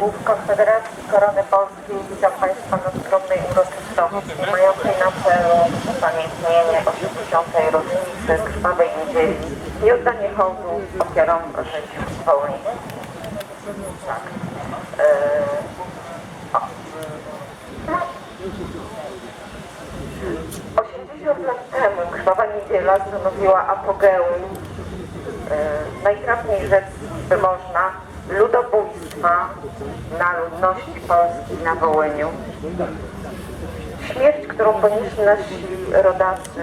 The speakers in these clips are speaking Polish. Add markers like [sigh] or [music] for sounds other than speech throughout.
sympatyków Konfederacji Korony Polskiej witam Państwa na skromnej uroczystości mającej na celu upamiętnienie 80. rocznicy Krwawej Niedzieli i oddanie hołdu ofiarom życiu wołyńskich. Tak. Eee, o. 80 lat temu Krwawa Niedziela stanowiła apogeum e, najtrafniej rzec by można ludobójstwa na ludności Polski na Wołyniu. Śmierć, którą ponieśli nasi rodacy,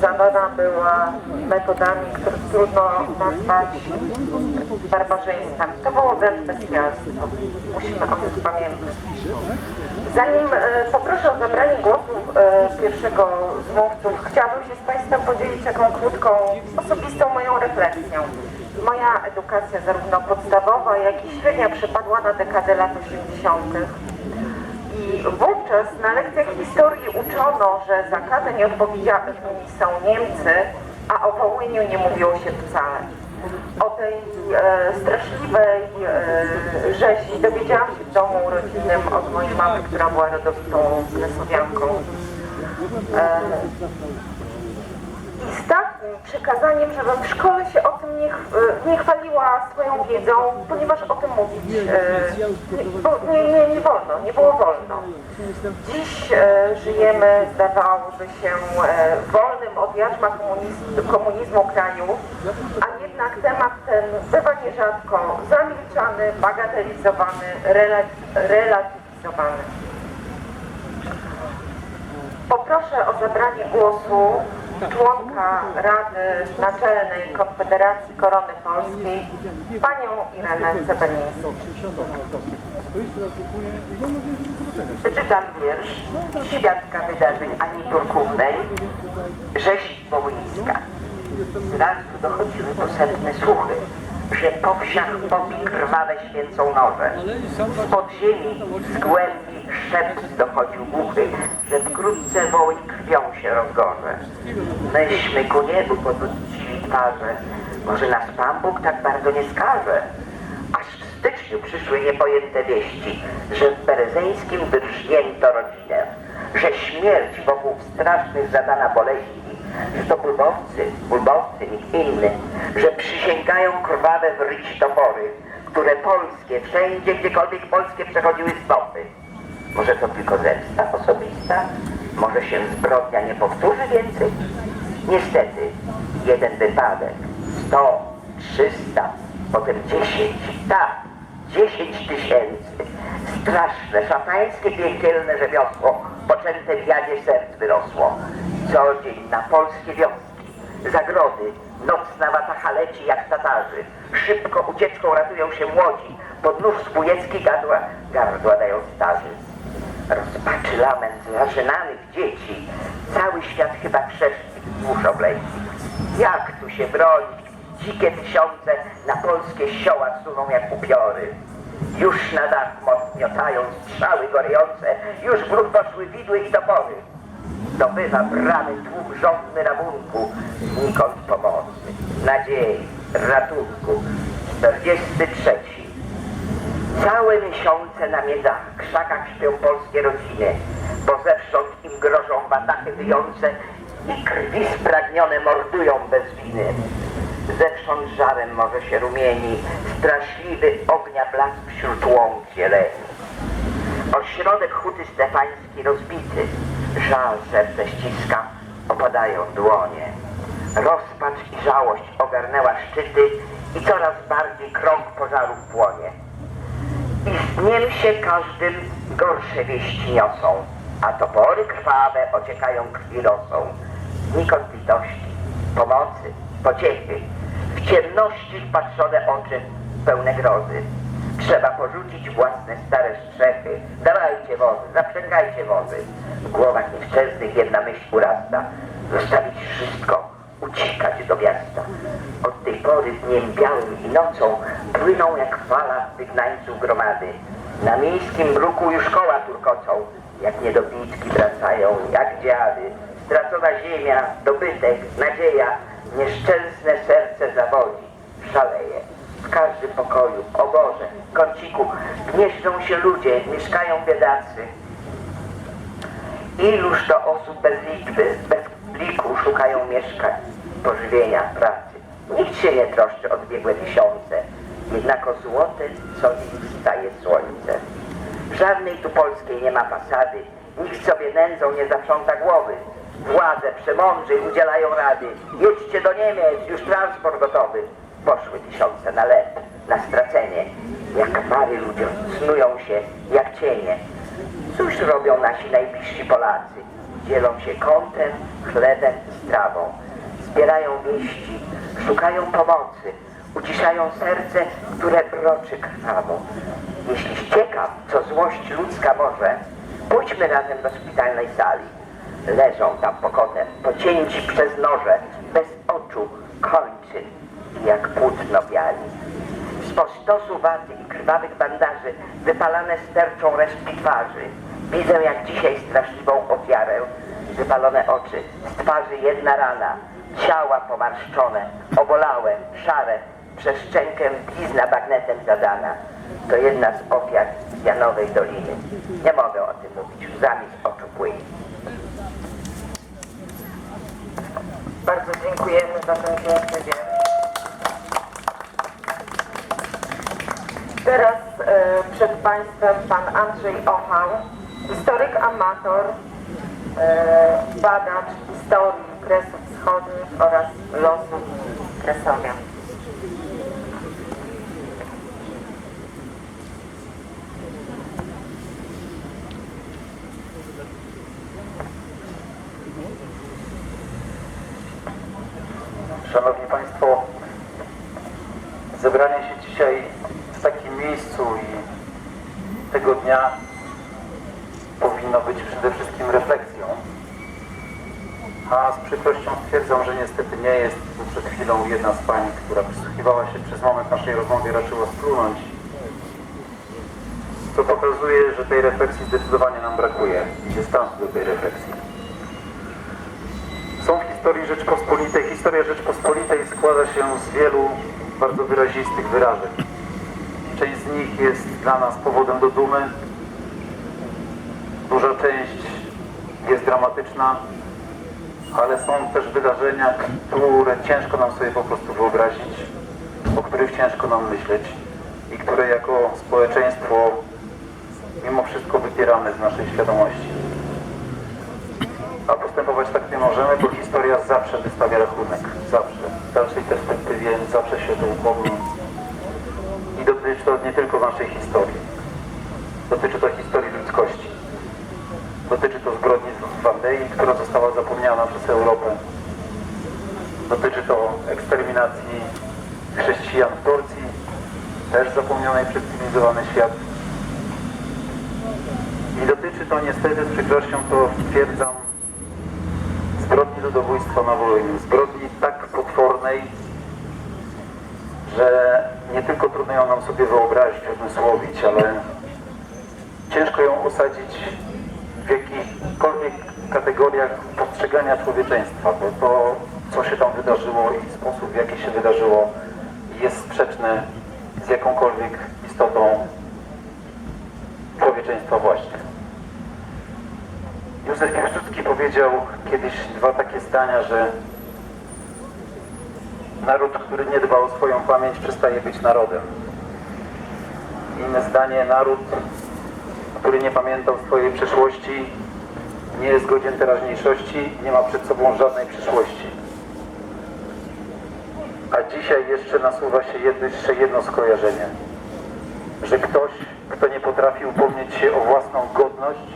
zadana była metodami, które trudno nazwać barbarzyństwem. To było wręcz bestialstwo. Musimy o tym pamiętać. Zanim e, poproszę o zabranie głosu e, pierwszego z mówców, chciałabym się z Państwem podzielić taką krótką, osobistą moją refleksją. Moja edukacja zarówno podstawowa, jak i średnia przypadła na dekadę lat 80. I wówczas na lekcjach historii uczono, że za karę nieodpowiedzialni są Niemcy, a o Wołyniu nie mówiło się wcale. O tej e, straszliwej e, dowiedziałam się w domu rodzinnym od mojej mamy, która była rodowitą Słowianką. E, i z takim przekazaniem, żebym w szkole się o tym nie, e, nie chwaliła swoją wiedzą, ponieważ o tym mówić e, nie, nie, nie, wolno, nie było wolno. Dziś e, żyjemy, zdawałoby się, e, wolnym od jarzma komunizmu, komunizmu kraju, a jednak temat ten bywa nierzadko zamilczany, bagatelizowany, rela, relatywizowany. Poproszę o zabranie głosu członka Rady Naczelnej Konfederacji Korony Polskiej, panią Irenę Cebelińską. Przeczytam wiersz świadka wydarzeń Ani Turkównej, Rzeź Wołyńska. Z razu dochodziły posępne słuchy, że po wsiach popi krwawe święcą noże. Z podziemi, z głębi szept dochodził głuchy, że wkrótce Wołyń krwią się rozgorze. Myśmy ku niebu podwrócili twarze, może nas Pan Bóg tak bardzo nie skaże. Aż w styczniu przyszły niepojęte wieści, że w Berezeńskim wyrżnięto rodzinę, że śmierć wokół strasznych zadana boleści, że to bulbowcy, bulbowcy, nikt inny, że przysięgają krwawe wryć topory, które polskie, wszędzie, gdziekolwiek polskie przechodziły stopy. Może to tylko zemsta osobista? Może się zbrodnia nie powtórzy więcej? Niestety, jeden wypadek, sto, trzysta, potem dziesięć, tak, dziesięć tysięcy. Straszne, szatańskie, piekielne rzemiosło, poczęte w jadzie serc wyrosło. Co dzień na polskie wioski, zagrody, nocna watacha leci jak Tatarzy. Szybko ucieczką ratują się młodzi, pod nóż spójecki gardła, gardła dają starzy. Rozpaczy lament zażynanych dzieci. Cały świat chyba krzesznik dusz obleci. Jak tu się bronić? Dzikie tysiące na polskie sioła suną jak upiory. Już na dach miotają strzały gorejące, już w brud poszły widły i topory. Dobywa bramy tłum żądny rabunku, znikąd pomocy, nadziei, ratunku. 43. Całe miesiące na miedzach, krzakach śpią polskie rodziny, bo zewsząd im grożą batachy wyjące i krwi spragnione mordują bez winy. Zewsząd żarem może się rumieni, straszliwy ognia blask wśród łąk zieleni. Ośrodek huty stefański rozbity, żal serce ściska, opadają dłonie. Rozpacz i żałość ogarnęła szczyty i coraz bardziej krąg pożarów płonie. I z dniem się każdym gorsze wieści niosą, a topory krwawe ociekają krwi rosą. Nikąd litości, pomocy, pociechy, w ciemności wpatrzone oczy pełne grozy. Trzeba porzucić własne stare strzechy. Dawajcie wozy, zaprzęgajcie wozy. W głowach niewczesnych jedna myśl urasta. Zostawić wszystko, uciekać do miasta. Od tej pory dniem białym i nocą płyną jak fala wygnańców gromady. Na miejskim bruku już koła turkocą, jak niedobitki wracają, jak dziady. Stracona ziemia, dobytek, nadzieja, nieszczęsne serce zawodzi, szaleje. W każdym pokoju, oborze, kąciku gnieżdżą się ludzie, mieszkają biedacy. Iluż to osób bez liczby, bez bliku szukają mieszkań, pożywienia, pracy. Nikt się nie troszczy o odbiegłe miesiące, jednak o złote co dzień wstaje słońce. W żadnej tu polskiej nie ma fasady, nikt sobie nędzą nie zaprząta głowy. Władze przemądrzy udzielają rady. Jedźcie do Niemiec, już transport gotowy. Poszły tysiące na lep, na stracenie. Jak pary ludziom snują się, jak cienie. Cóż robią nasi najbliżsi Polacy? Dzielą się kątem, chlebem i strawą. Zbierają wieści, szukają pomocy, uciszają serce, które broczy krwawo. Jeśli ciekaw, co złość ludzka może, pójdźmy razem do szpitalnej sali. Leżą tam pokotem, pocięci przez noże, bez oczu, kończyn i jak płótno biali. Spod stosu waty i krwawych bandaży wypalane sterczą resztki twarzy. Widzę jak dzisiaj straszliwą ofiarę. Wypalone oczy, z twarzy jedna rana, ciała pomarszczone, obolałe, szare, przez szczękę blizna bagnetem zadana. To jedna z ofiar Janowej Doliny. Nie mogę o tym mówić, łzami z oczu płynie. Bardzo dziękujemy za ten piękny wiersz. Teraz e, przed Państwem pan Andrzej Ochał, historyk amator, e, badacz historii Kresów Wschodnich oraz losów Kresowia. Szanowni Państwo, zebranie się dzisiaj w takim miejscu i tego dnia powinno być przede wszystkim refleksją. A z przykrością stwierdzam, że niestety nie jest. Bo Przed chwilą jedna z Pań, która przysłuchiwała się przez moment naszej rozmowy, raczyła splunąć. To pokazuje, że tej refleksji zdecydowanie nam brakuje i dystansu do tej refleksji. Są w historii Rzeczpospolitej. Historia Rzeczpospolitej składa się z wielu bardzo wyrazistych wyrażeń. Część z nich jest dla nas powodem do dumy. Duża część jest dramatyczna, ale są też wydarzenia, które ciężko nam sobie po prostu wyobrazić, o których ciężko nam myśleć i które jako społeczeństwo mimo wszystko wypieramy z naszej świadomości. A postępować tak nie możemy, bo historia zawsze wystawia rachunek. Zawsze. W dalszej perspektywie zawsze się to upomni. I dotyczy to nie tylko naszej historii. Dotyczy to historii ludzkości. Dotyczy to zbrodni w Wandei, która została zapomniana przez Europę. Dotyczy to eksterminacji chrześcijan w Turcji, też zapomnianej przez cywilizowany świat. I dotyczy to niestety, z przykrością to stwierdzam, zbrodni ludobójstwa na Wołyniu. Zbrodni tak potwornej, że nie tylko trudno ją nam sobie wyobrazić, uzmysłowić, ale ciężko ją osadzić jakichkolwiek kategoriach postrzegania człowieczeństwa, bo to, co się tam wydarzyło i sposób, w jaki się wydarzyło, jest sprzeczny z jakąkolwiek istotą człowieczeństwa właśnie. Józef Piłsudski powiedział kiedyś dwa takie zdania, że naród, który nie dba o swoją pamięć, przestaje być narodem. Inne zdanie, naród, który nie pamiętał swojej przeszłości, nie jest godzien teraźniejszości, nie ma przed sobą żadnej przyszłości. A dzisiaj jeszcze nasuwa się jedno, jeszcze jedno skojarzenie, że ktoś, kto nie potrafi upomnieć się o własną godność,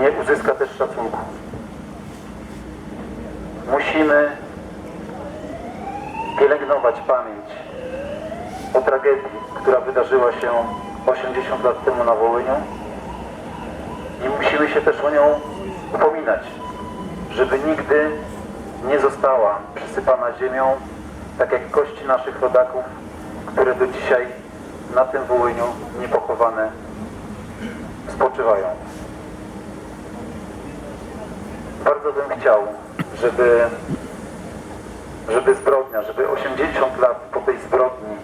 nie uzyska też szacunku. Musimy pielęgnować pamięć o tragedii, która wydarzyła się 80 lat temu na Wołyniu musimy się też o nią upominać. żeby nigdy nie została przysypana ziemią, tak jak kości naszych rodaków, które do dzisiaj na tym Wołyniu niepochowane spoczywają. Bardzo bym chciał, żeby, żeby zbrodnia, żeby 80 lat po tej zbrodni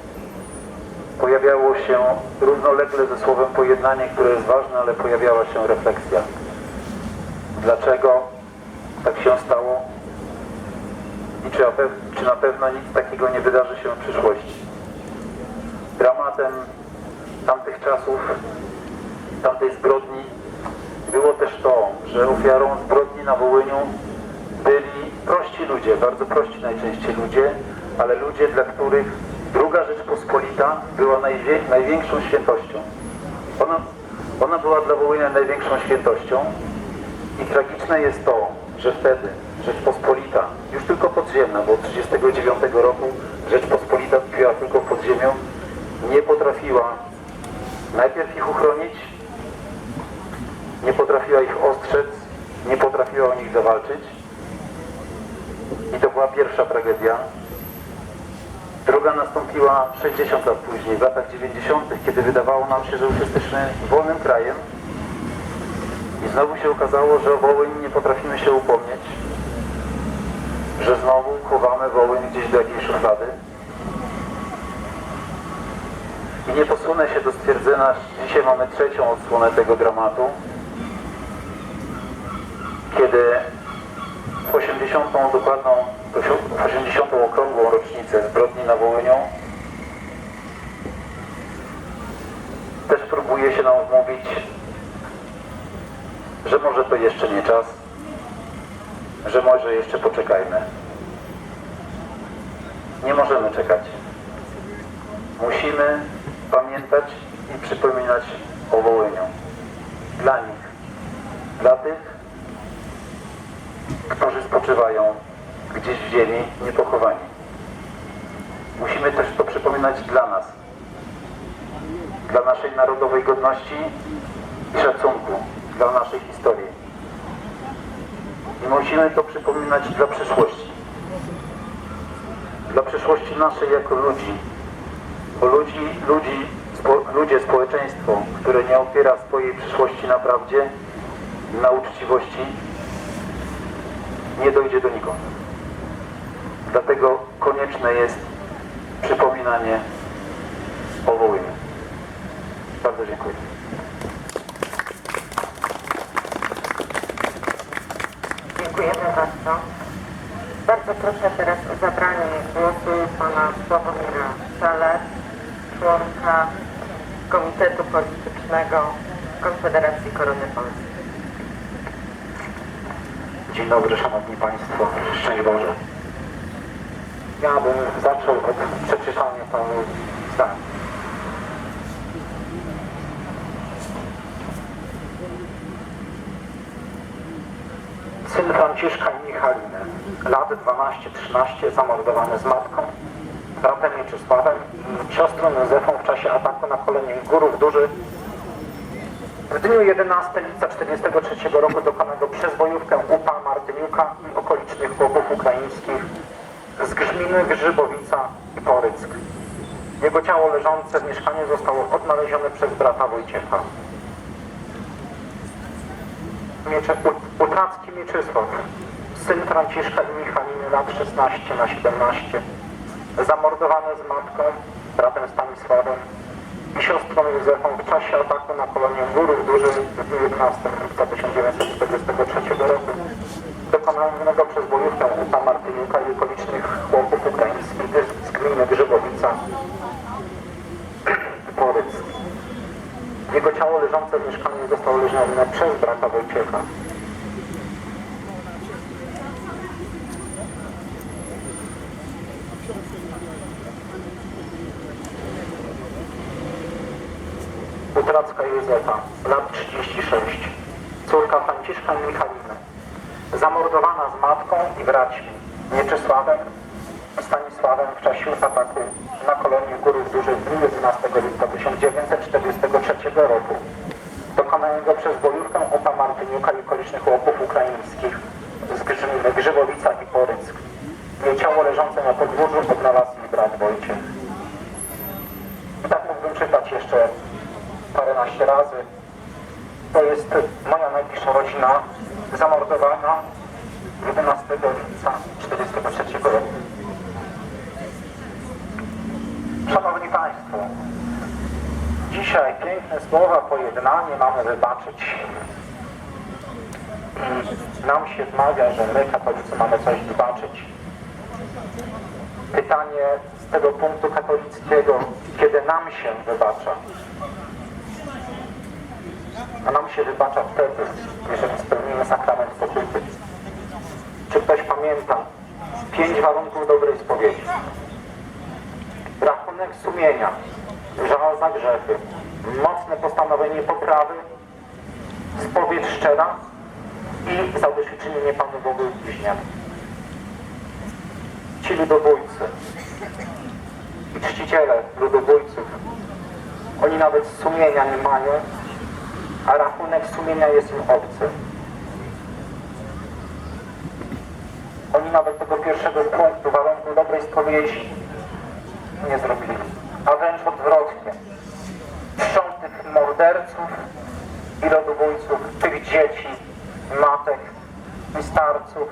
pojawiało się równolegle ze słowem pojednanie, które jest ważne, ale pojawiała się refleksja. Dlaczego tak się stało? I czy, na pewno nic takiego nie wydarzy się w przyszłości? Dramatem tamtych czasów, tamtej zbrodni było też to, że ofiarą zbrodni na Wołyniu byli prości ludzie, bardzo prości najczęściej ludzie, ale ludzie, dla których druga Rzeczpospolita była największą świętością. Ona, ona była dla Wołynia największą świętością i tragiczne jest to, że wtedy Rzeczpospolita, już tylko podziemna, bo od 1939 roku Rzeczpospolita tkwiła tylko pod ziemią, nie potrafiła najpierw ich uchronić, nie potrafiła ich ostrzec, nie potrafiła o nich zawalczyć. I to była pierwsza tragedia. Druga nastąpiła 60 lat później, w latach 90., kiedy wydawało nam się, że już jesteśmy wolnym krajem. I znowu się okazało, że o Wołyń nie potrafimy się upomnieć, że znowu chowamy Wołyń gdzieś do jakiejś szuflady. I nie posunę się do stwierdzenia, że dzisiaj mamy trzecią odsłonę tego dramatu, kiedy 80. dokładną, w 80. okrągłą rocznicę zbrodni na Wołyniu też próbuje się nam wmówić, że może to jeszcze nie czas, że może jeszcze poczekajmy. Nie możemy czekać. Musimy pamiętać i przypominać o Wołyniu. Dla nich, dla tych, którzy spoczywają gdzieś w ziemi niepochowani. Musimy też to przypominać dla nas, dla naszej narodowej godności i szacunku, dla naszej historii. I musimy to przypominać dla przyszłości. Dla przyszłości naszej jako ludzi. Bo ludzi, ludzi, spo, ludzie, społeczeństwo, które nie opiera swojej przyszłości na prawdzie, na uczciwości, nie dojdzie donikąd. Dlatego konieczne jest przypominanie o Wołyniu. Bardzo dziękuję. Dziękujemy bardzo. Bardzo proszę teraz o zabranie głosu pana Sławomira Szaler, członka Komitetu Politycznego Konfederacji Korony Polskiej. Dzień dobry, Szanowni Państwo. Szczęść Boże. Ja bym zaczął od przeczytania panu zdań. Syn Franciszka i Michaliny, lat 12-13, zamordowany z matką, bratem Mieczysławem i siostrą Józefą w czasie ataku na kolenie Górów Duży w dniu 11 lipca 1943 roku dokonano przez bojówkę UPA Martyniuka i okolicznych chłopów ukraińskich z Grzminy, Grzybowica i Poryck. Jego ciało leżące w mieszkaniu zostało odnalezione przez brata Wojciecha. Miecze, Utracki Mieczysław, syn Franciszka i Michaliny, lat 16 na 17, zamordowany z matką, bratem Stanisławem siostrą Józefą w czasie ataku na kolonię Górów Dużych w dniu 11 lipca 1943 roku, dokonanego przez bojówkę UPA Martyniuka i okolicznych chłopów ukraińskich z gminy Grzybowica [clears throat] Poryc. Jego ciało leżące w mieszkaniu zostało leżone przez brata Wojciecha. Franciszka Józefa, lat 36, córka Franciszka Michaliny, zamordowana z matką i braćmi, Mieczysławem Stanisławem w czasie ataku na kolonię Górów Dużych w dniu 11 lipca 1943 roku, dokonanego przez bojówkę Opa Martyniuka i okolicznych chłopów ukraińskich. Z Grzyny, Grzybowica i Poryck. Jej ciało leżące na podwórzu odnalazł jej brat Wojciech. I tak mógłbym czytać jeszcze paręnaście razy. To jest moja najbliższa rodzina zamordowana 11 lipca 1943 roku. Szanowni Państwo, dzisiaj piękne słowa pojednanie mamy wybaczyć. I nam się wmawia, że my, katolicy, mamy coś wybaczyć. Pytanie z tego punktu katolickiego, kiedy nam się wybacza? A nam się wybacza wtedy, jeżeli spełnimy sakrament pokuty. Czy ktoś pamięta pięć warunków dobrej spowiedzi? Rachunek sumienia, żal za grzechy, mocne postanowienie poprawy, spowiedź szczera i zadośćuczynienie Panu Bogu i bliźniemu. Ci ludobójcy i czciciele ludobójców, oni nawet sumienia nie mają, a rachunek sumienia jest im obcy. Oni nawet tego pierwszego punktu, warunku dobrej spowiedzi nie zrobili, a wręcz odwrotnie. Czczą tych morderców i ludobójców, tych dzieci, matek i starców,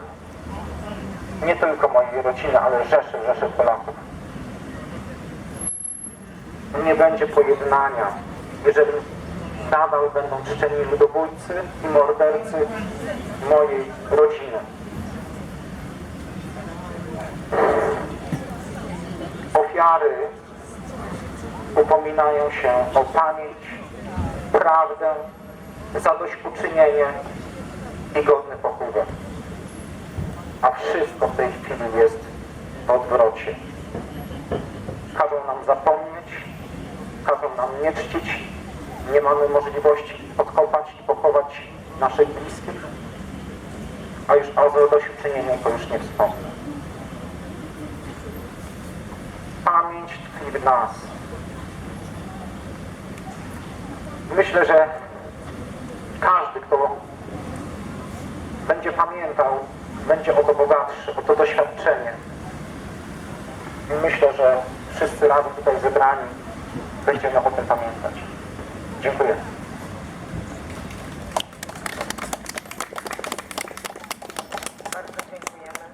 nie tylko mojej rodziny, ale rzeszy, rzeszy Polaków. Nie będzie pojednania, jeżeli nadal będą czczeni ludobójcy i mordercy mojej rodziny. Ofiary upominają się o pamięć, prawdę, zadośćuczynienie i godny pochówek. A wszystko w tej chwili jest w odwrocie. Każą nam zapomnieć, każą nam nie czcić, nie mamy możliwości odkopać i pochować naszych bliskich, a już o zadośćuczynieniu to już nie wspomnę. Pamięć tkwi w nas. Myślę, że każdy, kto będzie pamiętał, będzie o to bogatszy, o to doświadczenie. I myślę, że wszyscy razem tutaj zebrani będziemy o tym pamiętać. Dziękuję. Bardzo dziękujemy.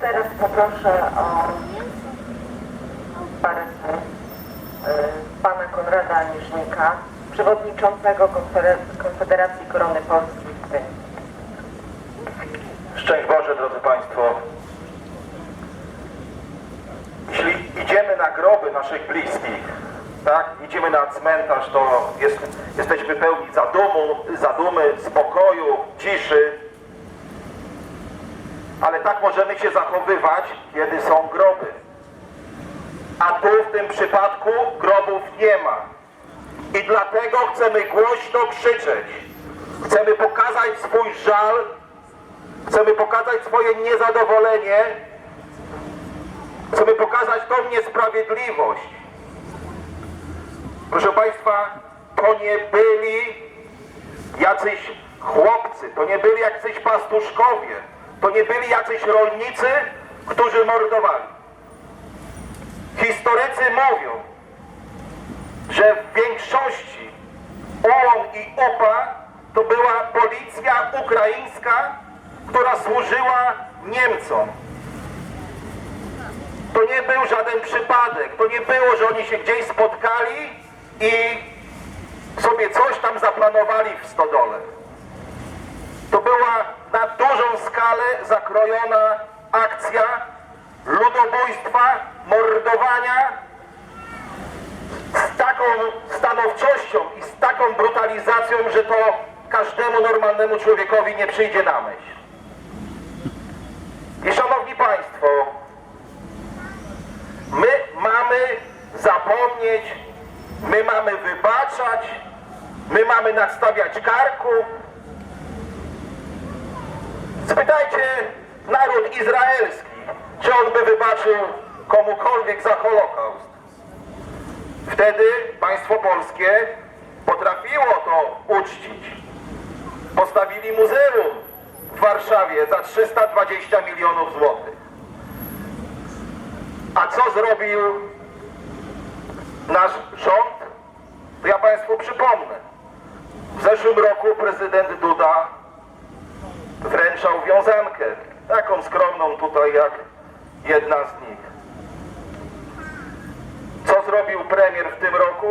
Teraz poproszę o parę słów y, pana Konrada Aniżnika, przewodniczącego Konfeder- Konfederacji Korony Polskiej w Gdyni. Szczęść Boże, drodzy Państwo. Jeśli idziemy na groby naszych bliskich, tak, idziemy na cmentarz, to jest, jesteśmy pełni zadumu, zadumy, spokoju, ciszy. Ale tak możemy się zachowywać, kiedy są groby. A tu w tym przypadku grobów nie ma. I dlatego chcemy głośno krzyczeć. Chcemy pokazać swój żal Chcemy pokazać swoje niezadowolenie. Chcemy pokazać tą niesprawiedliwość. Proszę Państwa, to nie byli jacyś chłopcy, to nie byli jacyś pastuszkowie, to nie byli jacyś rolnicy, którzy mordowali. Historycy mówią, że w większości UOM i UPA to była policja ukraińska, która służyła Niemcom. To nie był żaden przypadek. To nie było, że oni się gdzieś spotkali i sobie coś tam zaplanowali w stodole. To była na dużą skalę zakrojona akcja ludobójstwa, mordowania z taką stanowczością i z taką brutalizacją, że to każdemu normalnemu człowiekowi nie przyjdzie na myśl. I szanowni Państwo, my mamy zapomnieć, my mamy nadstawiać karku. Spytajcie naród izraelski, czy on by wybaczył komukolwiek za Holokaust. Wtedy państwo polskie potrafiło to uczcić. Postawili muzeum w Warszawie za 320 milionów złotych. A co zrobił nasz rząd? Prezydent Duda wręczał wiązankę, taką skromną tutaj jak jedna z nich. Co zrobił premier w tym roku?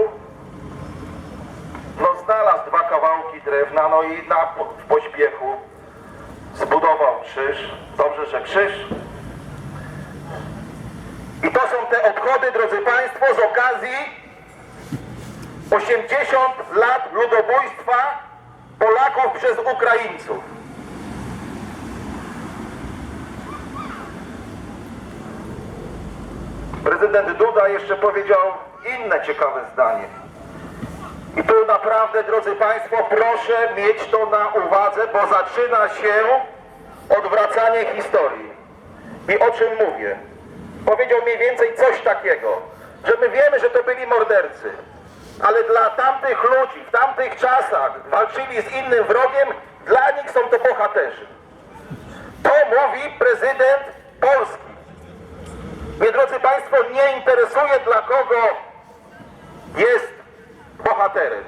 No znalazł dwa kawałki drewna, no i na, w pośpiechu zbudował krzyż. Dobrze, że krzyż. I to są te obchody, drodzy Państwo, z okazji 80 lat ludobójstwa Polaków przez Ukraińców. Prezydent Duda jeszcze powiedział inne ciekawe zdanie. I tu naprawdę, drodzy Państwo, proszę mieć to na uwadze, bo zaczyna się odwracanie historii. I o czym mówię? Powiedział mniej więcej coś takiego, że my wiemy, że to byli mordercy, ale dla tamtych ludzi, w tamtych czasach walczyli z innym wrogiem, dla nich są to bohaterzy. To mówi prezydent Polski. Mnie, drodzy Państwo, nie interesuje dla kogo jest bohaterem.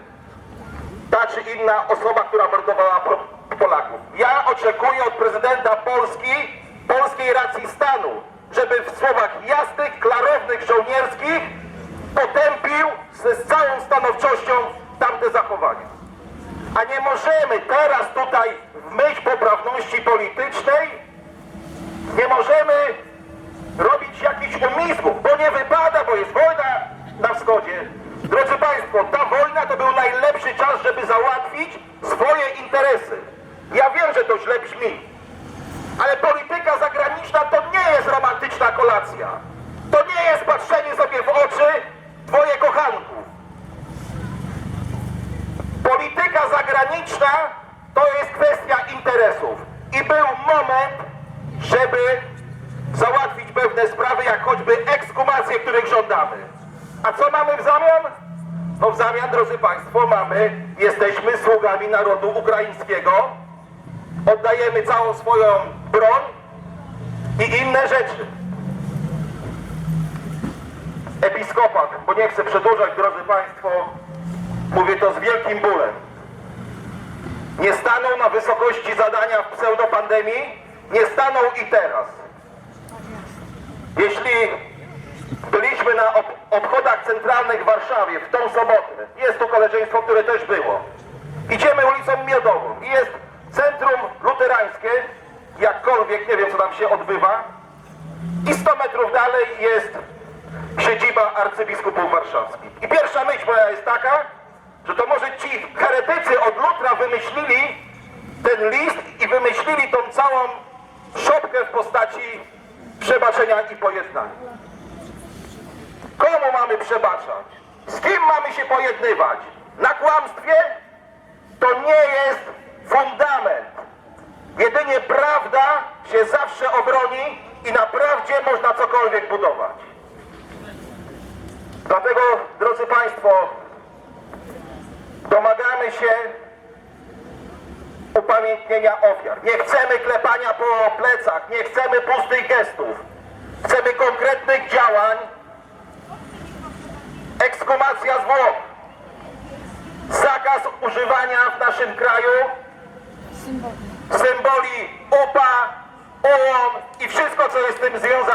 Ta czy inna osoba, która mordowała Po- Polaków. Ja oczekuję od prezydenta Polski, polskiej racji stanu, żeby w słowach jasnych, klarownych, żołnierskich potępił z, całą stanowczością tamte zachowania. A nie możemy teraz tutaj w myśl poprawności politycznej, nie możemy robić jakichś umysłów, bo nie wypada, bo jest wojna na wschodzie. Drodzy Państwo, ta wojna to był najlepszy czas, żeby załatwić swoje interesy. Ja wiem, że to źle brzmi, ale polityka zagraniczna to nie jest romantyczna kolacja. To nie jest patrzenie sobie w oczy dwoje kochanków. Polityka zagraniczna to jest kwestia interesów. I był moment, żeby załatwić pewne sprawy, jak choćby ekshumacje, których żądamy. A co mamy w zamian? No w zamian, drodzy Państwo, mamy, jesteśmy sługami narodu ukraińskiego, oddajemy całą swoją broń inne rzeczy. Episkopat, bo nie chcę przedłużać, drodzy Państwo, mówię to z wielkim bólem. Nie stanął na wysokości zadania w pseudopandemii, nie stanął i teraz. Jeśli byliśmy na ob obchodach centralnych w Warszawie w tą sobotę, jest tu koleżeństwo, które też było. Idziemy ulicą Miodową i jest centrum luterańskie, jakkolwiek, nie wiem co tam się odbywa. I 100 metrów dalej jest siedziba arcybiskupów warszawskich. I pierwsza myśl moja jest taka, że to może ci heretycy od Lutra wymyślili ten list i wymyślili tą całą szopkę w postaci przebaczenia i pojednania. Komu mamy przebaczać? Z kim mamy się pojednywać? Na kłamstwie? To nie jest fundament. Jedynie prawda się zawsze obroni i na prawdzie można cokolwiek budować. Dlatego, drodzy Państwo, domagamy się upamiętnienia ofiar. Nie chcemy klepania po plecach, nie chcemy pustych gestów. Chcemy konkretnych działań. Ekskumacja zwłok. Zakaz używania w naszym kraju symboli UPA, OON i wszystko, co jest z tym związane.